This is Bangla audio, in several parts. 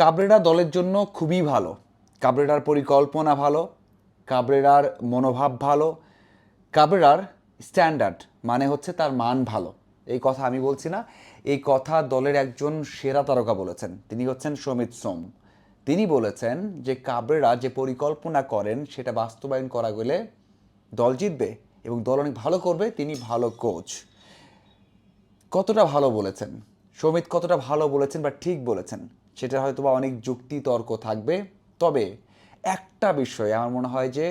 কাবরেরা দলের জন্য খুবই ভালো। কাবরেরার পরিকল্পনা ভালো, কাবরেরার মনোভাব ভালো, কাবরেরার স্ট্যান্ডার্ড মানে হচ্ছে তার মান ভালো। এই কথা আমি বলছি না, এই কথা দলের একজন সেরা তারকা বলেছেন, তিনি হচ্ছেন সমিত সোম। তিনি বলেছেন যে কাবরেরা যে পরিকল্পনা করেন, সেটা বাস্তবায়ন করা গেলে দল জিতবে এবং দল অনেক ভালো করবে, তিনি ভালো কোচ কতটা ভালো বলেছেন? সমিত কতটা ভালো বলেছেন বা ঠিক বলেছেন, সেটা হয়তো বা অনেক যুক্তি তর্ক থাকবে। তবে একটা বিষয় আমার মনে হয় যে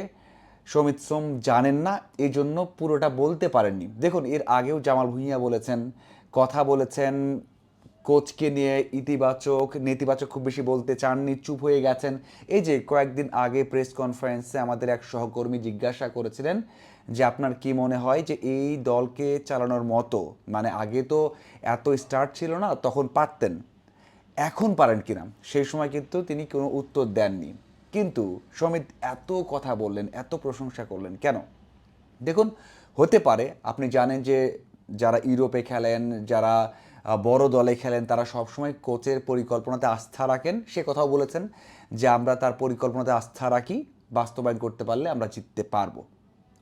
সমিত সোম জানেন না এই জন্য পুরোটা বলতে পারেননি। দেখুন, এর আগেও জামাল ভুঁইয়া বলেছেন, কথা বলেছেন, কোচকে নিয়ে ইতিবাচক, নেতিবাচক খুব বেশি বলতে চাননি, চুপ হয়ে গেছেন। এই যে কয়েকদিন আগে প্রেস কনফারেন্সে আমাদের এক সহকর্মী জিজ্ঞাসা করেছিলেন যে আপনার কি মনে হয় যে এই দলকে চালানোর মতো? মানে আগে তো এত স্টার্ট ছিল না, তখন পারতেন। এখন পারেন কিনা? সেই সময় কিন্তু তিনি কোনো উত্তর দেননি। কিন্তু সমিত এত কথা বললেন, এত প্রশংসা করলেন, কেন? দেখুন, হতে পারে, আপনি জানেন যে যারা ইউরোপে খেলেন, যারা বড় দলে খেলেন, তারা সবসময় কোচের পরিকল্পনাতে আস্থা রাখেন। সে কথাও বলেছেন যে আমরা তার পরিকল্পনাতে আস্থা রাখি, বাস্তবায়ন করতে পারলে আমরা জিততে পারব।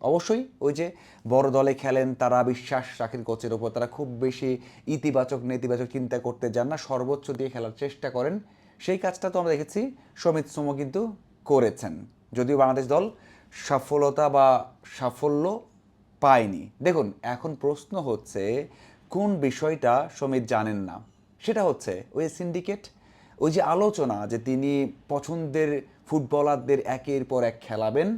অবশ্যই ওই যে বড় দলে খেলেন, তারা বিশ্বাস রাখেন কোচের ওপর তারা খুব বেশি ইতিবাচক, নেতিবাচক চিন্তা করতে যান না, সর্বোচ্চ দিয়ে খেলার চেষ্টা করেন। সেই কাজটা তো আমরা দেখেছি, সমিত সোমো কিন্তু করেছেন। যদিও বাংলাদেশ দল সফলতা বা সাফল্য পায়নি। দেখুন, এখন প্রশ্ন হচ্ছে, কোন বিষয়টা সমিত জানেন না? সেটা হচ্ছে, ওই সিন্ডিকেট ওই যে আলোচনা যে তিনি পছন্দের ফুটবলারদের একের পর এক খেলাবেন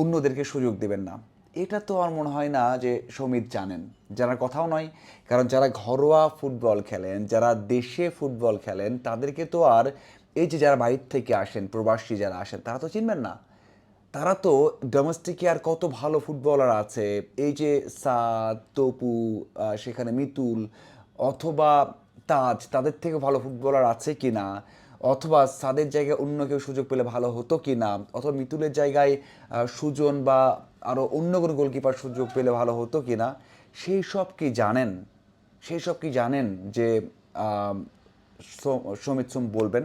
অন্যদেরকে সুযোগ দেবেন না। এটা তো আমার মনে হয় না যে সমিত জানেন। জানার কথাও নয়, কারণ যারা ঘরোয়া ফুটবল খেলেন, যারা দেশে ফুটবল খেলেন, তাদেরকে তো আর এই যে যারা বাইরে থেকে আসেন, প্রবাসী যারা আসেন, তারা তো চিনবেন না। তারা তো ডোমেস্টিকে আর কত ভালো ফুটবলার আছে। এই যে সাদ, তপু সেখানে মিতুল, অথবা তাজ, তাদের থেকে ভালো ফুটবলার আছে কি না অথবা সাদের জায়গায় অন্য কেউ সুযোগ পেলে ভালো হতো কি না অথবা মিতুলের জায়গায় সুজন বা আরও অন্য কোনো গোলকিপার সুযোগ পেলে ভালো হতো কি না সেই সব কি জানেন? সেই সব কি জানেন যে সমিত সোম বলবেন?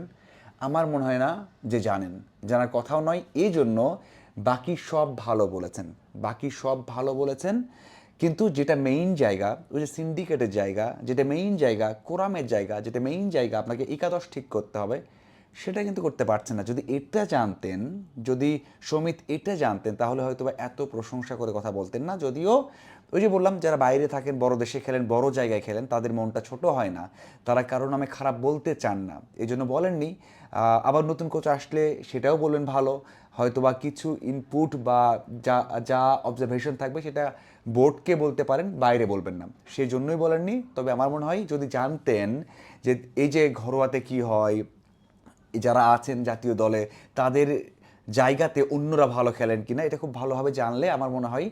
আমার মনে হয় না যে জানেন। জানার কথাও নয় এই জন্য বাকি সব ভালো বলেছেন। বাকি সব ভালো বলেছেন। কিন্তু যেটা মেইন জায়গা, ওই যে সিন্ডিকেটের জায়গা, যেটা মেইন জায়গা, কোরামের জায়গা, যেটা মেইন জায়গা, আপনাকে একাদশ ঠিক করতে হবে। সেটা কিন্তু করতে পারছেন না। যদি এটা জানতেন, যদি সমিত এটা জানতেন, তাহলে হয়তো বা এত প্রশংসা করে কথা বলতেন না। যদিও ওই যে বললাম, যারা বাইরে থাকেন, বড় দেশে খেলেন, বড় জায়গায় খেলেন, তাদের মনটা ছোট হয় না। তারা কারও নামে খারাপ বলতে চান না। এই জন্য বলেননি আবার নতুন কোচ আসলে সেটাও বলবেন ভালো। হয়তো বা কিছু ইনপুট বা যা যা অবজারভেশন থাকবে সেটা বোর্ডকে বলতে পারেন, বাইরে বলবেন না। সেই জন্যই বলেননি। তবে আমার মনে হয় যদি জানতেন যে এই যে ঘরোয়াতে কি হয় যারা আছেন জাতীয় দলে, তাদের জায়গাতে অন্যরা ভালো খেলেন কিনা, এটা খুব ভালোভাবে জানলে আমার মনে হয়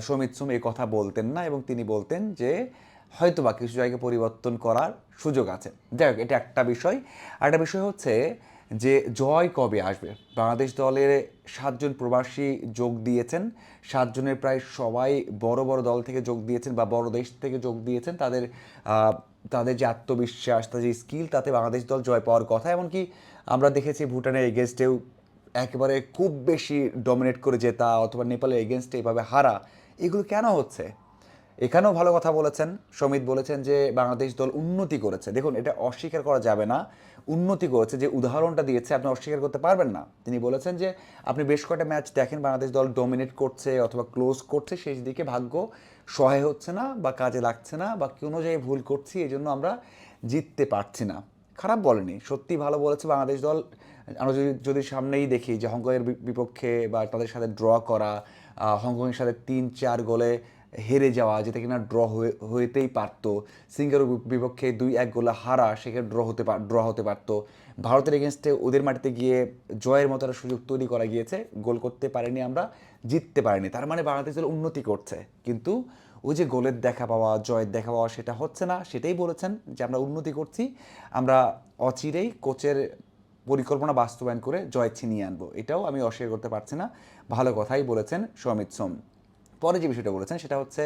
সমিত সোম এই কথা বলতেন না এবং তিনি বলতেন যে হয়তো বা কিছু জায়গায় পরিবর্তন করার সুযোগ আছে। যাই হোক, এটা একটা বিষয়। আর একটা বিষয় হচ্ছে যে জয় কবে আসবে? বাংলাদেশ দলের সাতজন প্রবাসী যোগ দিয়েছেন। সাতজনের প্রায় সবাই বড় বড় দল থেকে যোগ দিয়েছেন বা বড় দেশ থেকে যোগ দিয়েছেন। তাদের তাদের যে আত্মবিশ্বাস, তাদের যে স্কিল তাতে বাংলাদেশ দল জয় পাওয়ার কথা। এমনকি আমরা দেখেছি ভুটানের এগেনস্টেও একেবারে খুব বেশি ডমিনেট করে জেতা অথবা নেপালের এগেনস্টে এভাবে হারা। এগুলো কেন হচ্ছে? এখানেও ভালো কথা বলেছেন, সমিত বলেছেন যে বাংলাদেশ দল উন্নতি করেছে। দেখুন, এটা অস্বীকার করা যাবে না। উন্নতি করেছে, যে উদাহরণটা দিয়েছে, আপনি অস্বীকার করতে পারবেন না। তিনি বলেছেন যে, আপনি বেশ কয়েকটা ম্যাচ দেখেন, বাংলাদেশ দল ডমিনেট করছে অথবা ক্লোজ করছে সেই দিকে ভাগ্য সহায় হচ্ছে না বা কাজে লাগছে না বা কোনো জায়গায় ভুল করছি এই জন্য আমরা জিততে পারছি না। খারাপ বলেনি, সত্যি ভালো বলেছে বাংলাদেশ দল। আমরা যদি যদি সামনেই দেখি যে হংকংয়ের বিপক্ষে বা তাদের সাথে ড্র করা হংকংয়ের সাথে তিন চার গোলে হেরে যাওয়া, যেটা কিনা ড্র হইতেই পারতো। সিঙ্গার বিপক্ষে দুই এক গোলা হারা, সেখানে ড্র হতে ড্র হতে পারতো। ভারতের এগেনস্টে ওদের মাটিতে গিয়ে জয়ের মতো একটা সুযোগ তৈরি করা গিয়েছে। গোল করতে পারিনি আমরা, জিততে পারিনি। তার মানে বাংলাদেশ দল উন্নতি করছে। কিন্তু ওই যে গোলের দেখা পাওয়া, জয়ের দেখা পাওয়া, সেটা হচ্ছে না। সেটাই বলেছেন যে আমরা উন্নতি করছি, আমরা অচিরেই কোচের পরিকল্পনা বাস্তবায়ন করে জয় ছিনিয়ে আনব। এটাও আমি অস্বীকার করতে পারছি না। ভালো কথাই বলেছেন সমিত সোম। পরে যে বিষয়টা বলেছেন, সেটা হচ্ছে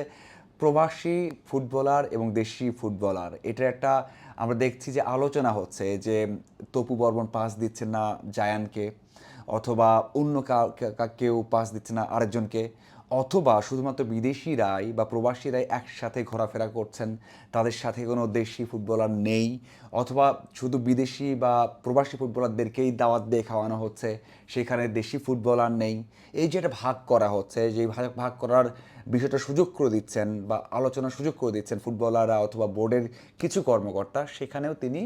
প্রবাসী ফুটবলার এবং দেশি ফুটবলার। এটা একটা, আমরা দেখছি যে আলোচনা হচ্ছে যে তপু বর্মন পাস দিচ্ছে না জায়ানকে, অথবা অন্য কেউ পাস দিচ্ছে না আরেকজনকে অথবা শুধুমাত্র বিদেশিরাই বা প্রবাসীরাই একসাথে ঘোরাফেরা করছেন, তাদের সাথে কোনো দেশি ফুটবলার নেই, অথবা শুধু বিদেশি বা প্রবাসী ফুটবলারদেরকেই দাওয়াত দিয়ে খাওয়ানো হচ্ছে, সেখানে দেশি ফুটবলার নেই। এই যে একটা ভাগ করা হচ্ছে যে ভাগ ভাগ করার বিষয়টা সুযোগ করে দিচ্ছেন বা আলোচনার সুযোগ করে দিচ্ছেন ফুটবলাররা অথবা বোর্ডের কিছু কর্মকর্তা, সেখানেও তিনি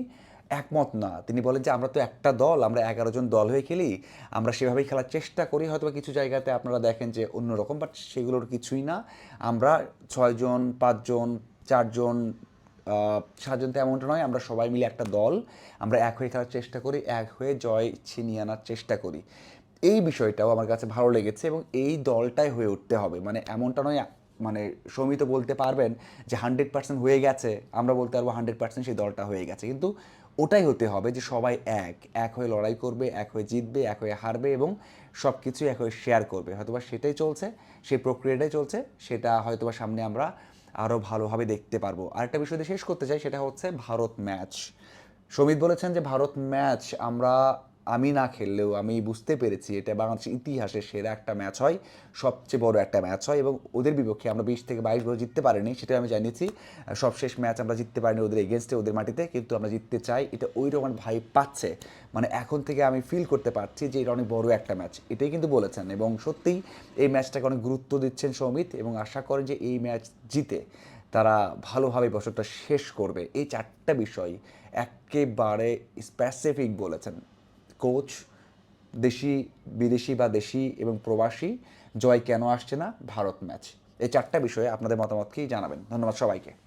একমত না। তিনি বলেন যে, আমরা তো একটা দল, আমরা এগারো জন দল হয়ে খেলি, আমরা সেভাবেই খেলার চেষ্টা করি। হয়তো কিছু জায়গাতে আপনারা দেখেন যে, অন্যরকম, বাট সেগুলোর কিছুই না। আমরা ছয়জন পাঁচজন চারজন সাতজন তো এমনটা নয়, আমরা সবাই মিলে একটা দল, আমরা এক হয়ে খেলার চেষ্টা করি, এক হয়ে জয় ছিনিয়ে আনার চেষ্টা করি। এই বিষয়টাও আমার কাছে ভালো লেগেছে এবং এই দলটাই হয়ে উঠতে হবে। মানে এমনটা নয় মানে সমিত বলতে পারবেন যে, হান্ড্রেড পার্সেন্ট হয়ে গেছে। আমরা বলতে পারব হান্ড্রেড পার্সেন্ট সেই দলটা হয়ে গেছে। কিন্তু ওটাই হতে হবে যে সবাই এক এক হয়ে লড়াই করবে, এক হয়ে জিতবে, এক হয়ে হারবে এবং সব কিছুই এক হয়ে শেয়ার করবে। হয়তোবা সেটাই চলছে, সেই প্রক্রিয়াটাই চলছে, সেটা হয়তোবা সামনে আমরা আরও ভালোভাবে দেখতে পারব। আরেকটা বিষয় দিয়ে শেষ করতে চাই, সেটা হচ্ছে ভারত ম্যাচ সমিত বলেছেন যে ভারত ম্যাচ আমরা আমি না খেললেও আমি বুঝতে পেরেছি এটা বাংলাদেশের ইতিহাসে সেরা একটা ম্যাচ হয়, সবচেয়ে বড় একটা ম্যাচ হয় এবং ওদের বিপক্ষে আমরা বিশ থেকে বাইশ বছর জিততে পারিনি সেটা আমি জানিয়েছি। সবশেষ ম্যাচ আমরা জিততে পারিনি ওদের এগেনস্টে ওদের মাটিতে, কিন্তু আমরা জিততে চাই। এটা ওই রকম ভাই পাচ্ছে। মানে এখন থেকে আমি ফিল করতে পারছি যে এটা অনেক বড় একটা ম্যাচ। এটাই কিন্তু বলেছেন এবং সত্যিই এই ম্যাচটাকে অনেক গুরুত্ব দিচ্ছেন সৌমিত এবং আশা করেন যে এই ম্যাচ জিতে তারা ভালোভাবে বছরটা শেষ করবে। এই চারটা বিষয় একেবারে স্পেসিফিক বলেছেন। কোচ, দেশি, বিদেশি বা দেশি এবং প্রবাসী, জয় কেন আসছে না? ভারত ম্যাচ। এই চারটা বিষয়ে আপনাদের মতামতকেই জানাবেন। ধন্যবাদ সবাইকে।